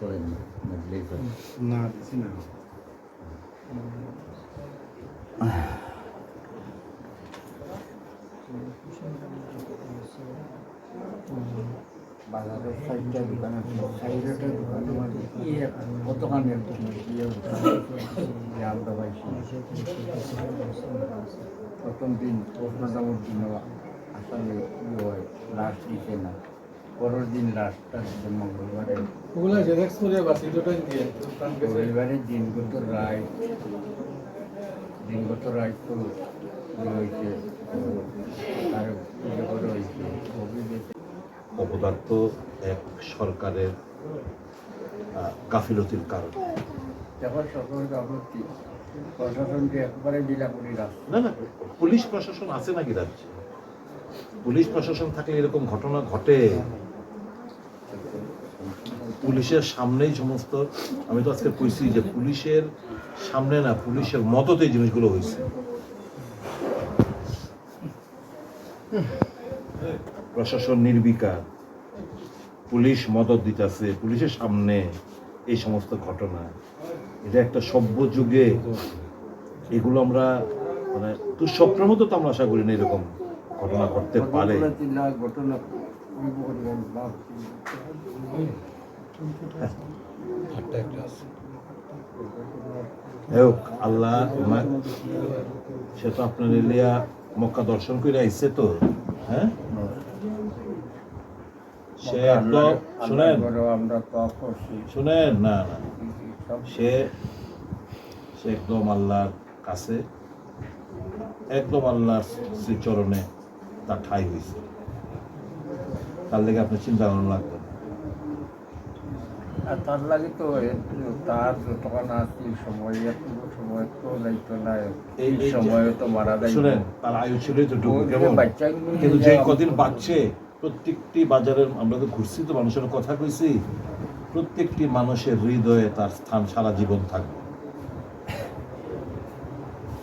করেন না। না না সাইডটা দোকান ইয়ে কতখানি ইয়ে পাইছি প্রথম দিন প্রশ্নদামর দিন আসলে ইয়ে হয় লাস্ট দিছে না পরের দিন লাস্টটা মঙ্গলবারে ওগুলা জেরক্স করে বাসি দুটোই দিয়ে কারণ গেছে। দিনগত রায় দিনগত রায় তো হয়েছে আর পুজো করে অপদার্থ এক সরকারের গাফিলতির কারণ। যখন প্রশাসনকে একবারে জেলা না না পুলিশ প্রশাসন আছে নাকি রাজ্যে? পুলিশ প্রশাসন থাকলে এরকম ঘটনা ঘটে? পুলিশের সামনেই সমস্ত আমি তো আজকে কইছি যে পুলিশের সামনে না পুলিশের এই জিনিসগুলো হয়েছে প্রশাসন নির্বিকার পুলিশ মদত দিতেছে পুলিশের সামনে এই সমস্ত ঘটনা এটা একটা সভ্য যুগে এগুলো আমরা মানে দুঃস্বপ্নের মতো তো আমরা আশা করি না এরকম ঘটনা ঘটতে পারে ঘটনা আল্লাহ সে তো আপনার এলিয়া মক্কা দর্শন করে আইছে তো হ্যাঁ? সে একদম শুনেন। আমরা তো শুনেন না না। সে সে একদম আল্লাহর কাছে একদম আল্লাহর শ্রীচরণে তার ঠাই হয়েছে তার লেগে আপনার চিন্তা করানো লাগবে। না। আর তার লাগে তো তার যতক্ষণ আসছিল সময় সময় তো যাইতো না এই- সময় তো মারা যায় শুনেন তার আয়ু ছিল কেমন? কিন্তু যে কদিন বাচ্চে প্রত্যেকটি বাজারের আমরা তো ঘুরছি তো মানুষের কথা কইছি প্রত্যেকটি মানুষের হৃদয়ে তার স্থান সারা জীবন থাকবে।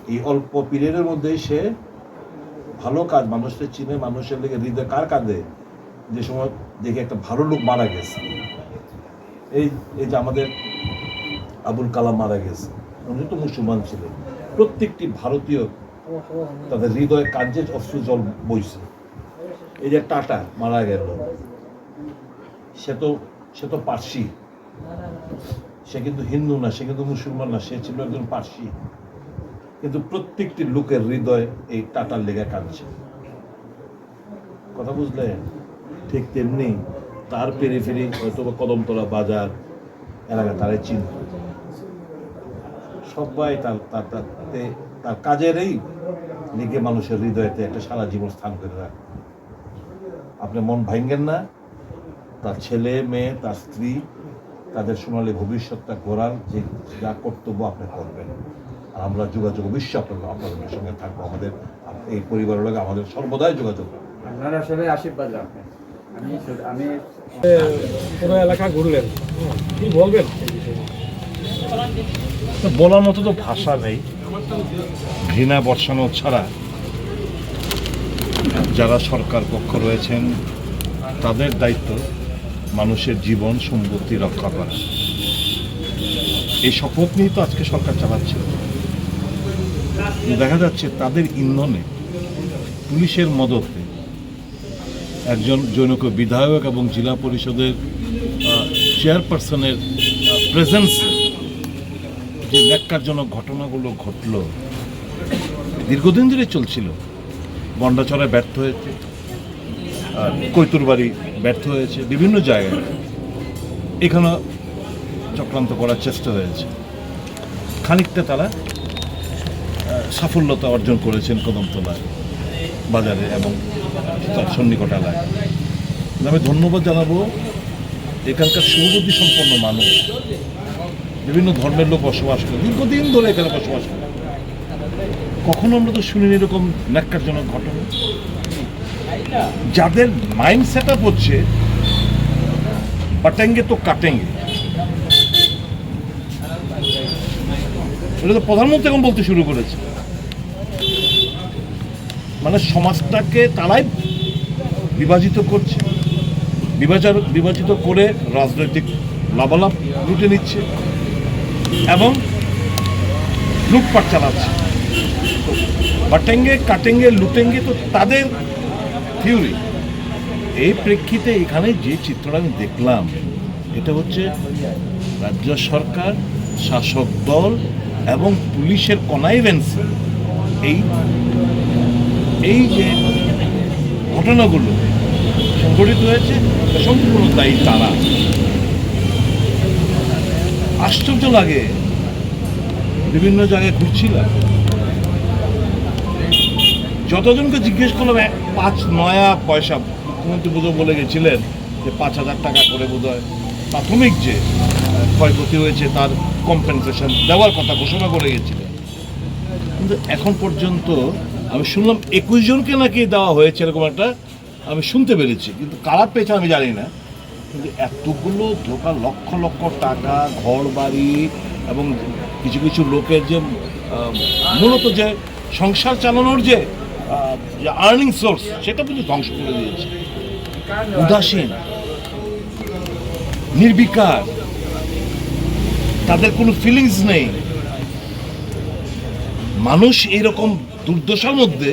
এই অল্প পিরিয়ডের মধ্যেই সে ভালো কাজ মানুষের চিনে মানুষের লেগে হৃদয় কার কাঁদে? যে সময় দেখে একটা ভালো লোক মারা গেছে। এই এই যে আমাদের আবুল কালাম মারা গেছে, উনি তো মুসলমান ছিলেন। প্রত্যেকটি ভারতীয় তাদের হৃদয়ে কার্যে অশ্রু জল বইছে। এই যে টাটা, মারা গেল। সে তো সে তো পার্সি। সে কিন্তু হিন্দু না, সে কিন্তু মুসলমান না, সে ছিল একজন পার্সি। কিন্তু প্রত্যেকটি লোকের হৃদয় এই টাটার লেগে কাঁদছে। কথা বুঝলেন? ঠিক তেমনি তার পেরি ফেরি হয়তো বা কদমতলা বাজার এলাকা, তারাই চিনত সবাই তার তার তার কাজেরই লিগে মানুষের হৃদয়তে একটা সারা জীবন স্থান করে রাখে। আপনি মন ভাঙ্গেন না, তার ছেলে, মেয়ে, তার স্ত্রী, তাদের সোনালী ভবিষ্যৎটা গড়ার যে যা কর্তব্য আপনি করবেন। আর আমরা যোগাযোগ অবশ্যই আপনার, আপনাদের সঙ্গে থাকব। আমাদের, এই পরিবারের লোক আমাদের সর্বদাই যোগাযোগ। আপনারা সবাই আশীর্বাদ রাখবেন। আমি পুরো এলাকা ঘুরলেন? কি বলবেন? তো বলার মতো তো ভাষা নেই। ঘৃণা বর্ষানো ছাড়া যারা সরকার পক্ষ রয়েছেন তাদের দায়িত্ব মানুষের জীবন সম্পত্তি রক্ষা করা। এই শপথ নিয়ে তো আজকে সরকার চালাচ্ছে। দেখা যাচ্ছে তাদের ইন্ধনে পুলিশের মদতে একজন জনক বিধায়ক এবং জেলা পরিষদের চেয়ারপারসনের প্রেজেন্স যে ন্যাক্কারজনক ঘটনাগুলো ঘটলো, দীর্ঘদিন ধরে চলছিল। গন্ডাচড়ায় ব্যর্থ হয়েছে কৈতুরবাড়ি ব্যর্থ হয়েছে, বিভিন্ন জায়গায়। এখানে চক্রান্ত করার চেষ্টা হয়েছে। খানিকটা তারা সাফল্যতা অর্জন করেছেন কদমতলায়। বাজারে এবং তার সন্নিকট এলাকায় আমি ধন্যবাদ জানাব এখানকার সুবুদ্ধি সম্পন্ন মানুষ। বিভিন্ন ধর্মের লোক বসবাস করে, দীর্ঘদিন ধরে এখানে বসবাস করে। কখনো আমরা তো শুনিনি এরকম ন্যাক্কারজনক ঘটনা। যাদের মাইন্ড সেট আপ হচ্ছে, বাটেঙ্গে তো কাটেঙ্গে। এটা তো প্রধানমন্ত্রী এখন বলতে শুরু করেছে। মানে সমাজটাকে তারাই বিভাজিত করছে। বিভাজন বিভাজিত করে রাজনৈতিক লাভালাভ লুটে নিচ্ছে এবং লুটপাট চালাচ্ছে। বাটেঙ্গে, কাটেঙ্গে, লুটেঙ্গে তো তাদের থিওরি এই প্রেক্ষিতে এখানে যে চিত্রটা আমি দেখলাম, এটা হচ্ছে রাজ্য সরকার, শাসক দল এবং পুলিশের কনাইভেন্স এই এই যে ঘটনাগুলো সংঘটিত হয়েছে সম্পূর্ণ দায়ী তারা। আশ্চর্য লাগে, বিভিন্ন জায়গায় ঘুরছিলাম যতজনকে জিজ্ঞেস করলাম পাঁচ নয়া পয়সা মুখ্যমন্ত্রী বোধহয় বলে গেছিলেন যে পাঁচ হাজার টাকা করে বোধহয় প্রাথমিক যে ক্ষয়ক্ষতি হয়েছে, তার কম্পেনসেশন দেওয়ার কথা ঘোষণা করে গেছিলেন। কিন্তু এখন পর্যন্ত আমি শুনলাম একুশ জনকে নাকি দেওয়া হয়েছে এরকম একটা, আমি শুনতে পেরেছি, কিন্তু কারা পেয়েছে আমি জানি না। কিন্তু এতগুলো ধোকা লক্ষ লক্ষ টাকা, ঘর বাড়ি এবং কিছু কিছু লোকের যে মূলত যে সংসার চালানোর যে আর্নিং সোর্স সেটা কিন্তু ধ্বংস করে দিয়েছে। উদাসীন, নির্বিকার, তাদের কোনো ফিলিংস নেই। মানুষ এইরকম দুর্দশার মধ্যে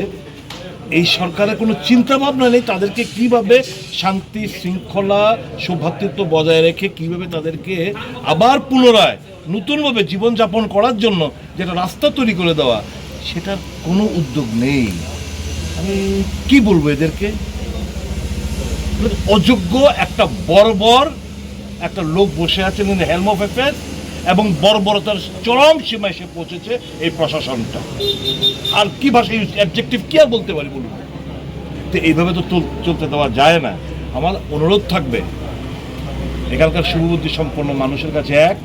এই সরকারের কোনো চিন্তা ভাবনা নেই, তাদেরকে কীভাবে শান্তি, শৃঙ্খলা সৌভাতৃত্ব বজায় রেখে কীভাবে তাদেরকে আবার পুনরায় নতুনভাবে জীবনযাপন করার জন্য যেটা রাস্তা তৈরি করে দেওয়া, সেটার কোনো উদ্যোগ নেই। আমি কি বলব এদেরকে? অযোগ্য একটা বর্বর একটা লোক বসে আছেন ইন হেলম এবং বর্বরতার চরম সীমায় এসে পৌঁছেছে এই প্রশাসনটা। আর কি ভাষা ইউজ অ্যাবজেক্টিভ কি আর বলতে পারি বলুন? তো এইভাবে তো চল- চলতে দেওয়া যায় না। আমার অনুরোধ থাকবে, এখানকার শুভবুদ্ধি সম্পন্ন মানুষের কাছে এক,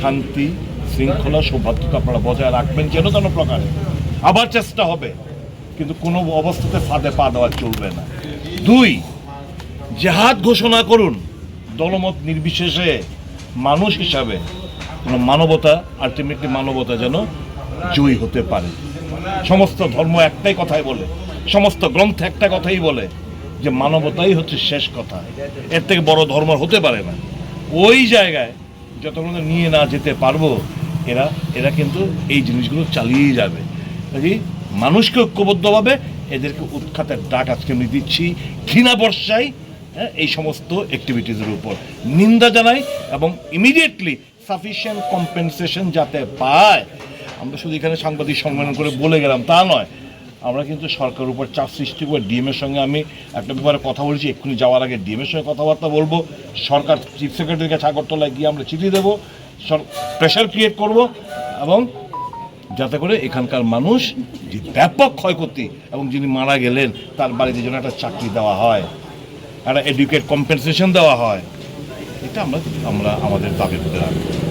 শান্তি, শৃঙ্খলা সৌভাগ্যতা আপনারা বজায় রাখবেন, যেন তেন প্রকারে আবার চেষ্টা হবে, কিন্তু কোনো অবস্থাতে ফাঁদে পা দেওয়া চলবে না। দুই, জেহাদ ঘোষণা করুন। দলমত নির্বিশেষে মানুষ হিসাবে মানবতা আলটিমেটলি মানবতা যেন জয়ী হতে পারে। সমস্ত ধর্ম একটাই কথাই বলে সমস্ত গ্রন্থ একটা কথাই বলে যে মানবতাই হচ্ছে শেষ কথা। এর থেকে বড় ধর্ম হতে পারে না। ওই জায়গায় যতক্ষণ নিয়ে না যেতে পারব এরা এরা কিন্তু এই জিনিসগুলো চালিয়ে যাবে। কাজেই মানুষকে ঐক্যবদ্ধভাবে এদেরকে উৎখাতের ডাক আজকে আমি দিচ্ছি ঘৃণা বর্ষাই হ্যাঁ, এই সমস্ত অ্যাক্টিভিটিসের উপর নিন্দা জানাই এবং ইমিডিয়েটলি সাফিসিয়েন্ট কম্পেনসেশন যাতে পায়। আমরা শুধু এখানে সাংবাদিক সম্মেলন করে বলে গেলাম, তা নয়। আমরা কিন্তু সরকারের উপর চাপ সৃষ্টি করে ডিএমের সঙ্গে আমি একটা ব্যাপারে কথা বলেছি, এক্ষুনি যাওয়ার আগে ডিএমের সঙ্গে কথাবার্তা বলব। সরকার চিফ সেক্রেটারির কাছে আগরতলায় গিয়ে আমরা চিঠি দেবো প্রেশার ক্রিয়েট করব এবং যাতে করে এখানকার মানুষ যে ব্যাপক ক্ষয়ক্ষতি এবং যিনি মারা গেলেন, তার বাড়িতে যেন একটা চাকরি দেওয়া হয়। একটা এডুকেট কম্পেনসেশন দেওয়া হয়। এটা আমরা আমরা আমাদের দাবি করে রাখব।